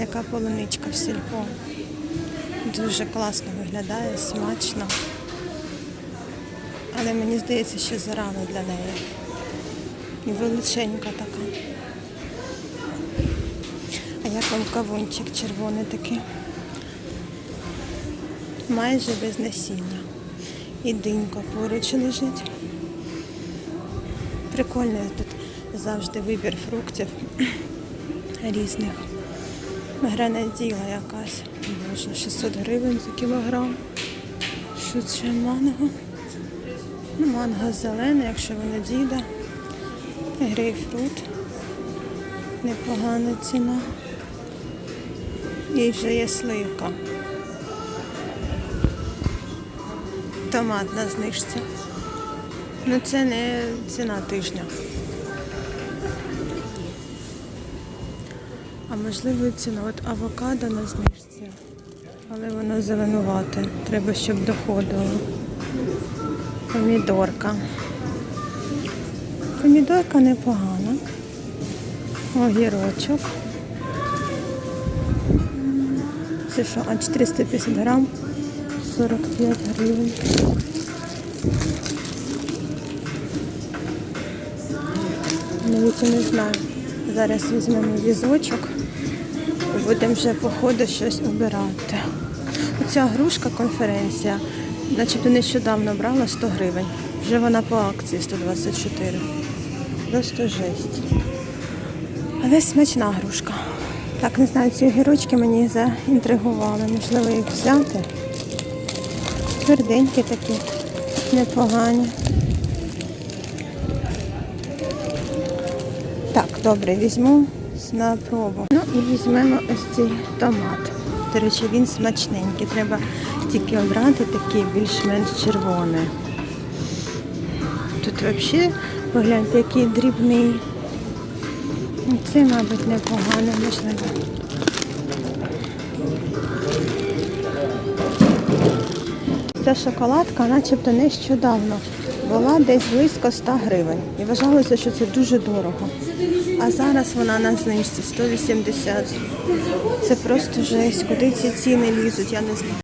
яка полуничка в сільпо. Дуже класно виглядає, смачно. Але мені здається, що зарано для неї. Величенька така. А як вам кавунчик червоний такий? Майже без насіння. І динька поруч лежить. Прикольний тут завжди вибір фруктів різних. Гранаділа якась. Боже, 600 гривень за кілограм. Що це манго? Ну, манго зелене, якщо воно діда. Грейпфрут. Непогана ціна. І вже є сливка. Томат на знижці. Ну це не ціна тижня. А можливо і ціна. От авокадо на знижці. Але воно зеленувате. Треба, щоб доходило. Помідорка. Помідорка непогана. Огірочок. Це що? А 450 грам 45 гривень. Навіть не знаю. Зараз візьмемо візочок будемо вже по ходу щось обирати. Оця грушка конференція, начебто нещодавно брала 100 гривень. Вже вона по акції 124. Просто жесть. Але смачна грушка. Так, не знаю, ці огірочки мені заінтригували. Можливо, їх взяти. Тверденькі такі, непогані. Так, добре, візьму на пробу. Ну і візьмемо ось цей томат. До речі, він смачненький. Треба тільки обрати такий більш-менш червоний. Тут взагалі, погляньте, який дрібний. Це, мабуть, непогано, можливо. Ця шоколадка начебто нещодавно була десь близько 100 гривень. І вважалося, що це дуже дорого. А зараз вона на знижці 180. Це просто жесть. Куди ці ціни лізуть, я не знаю.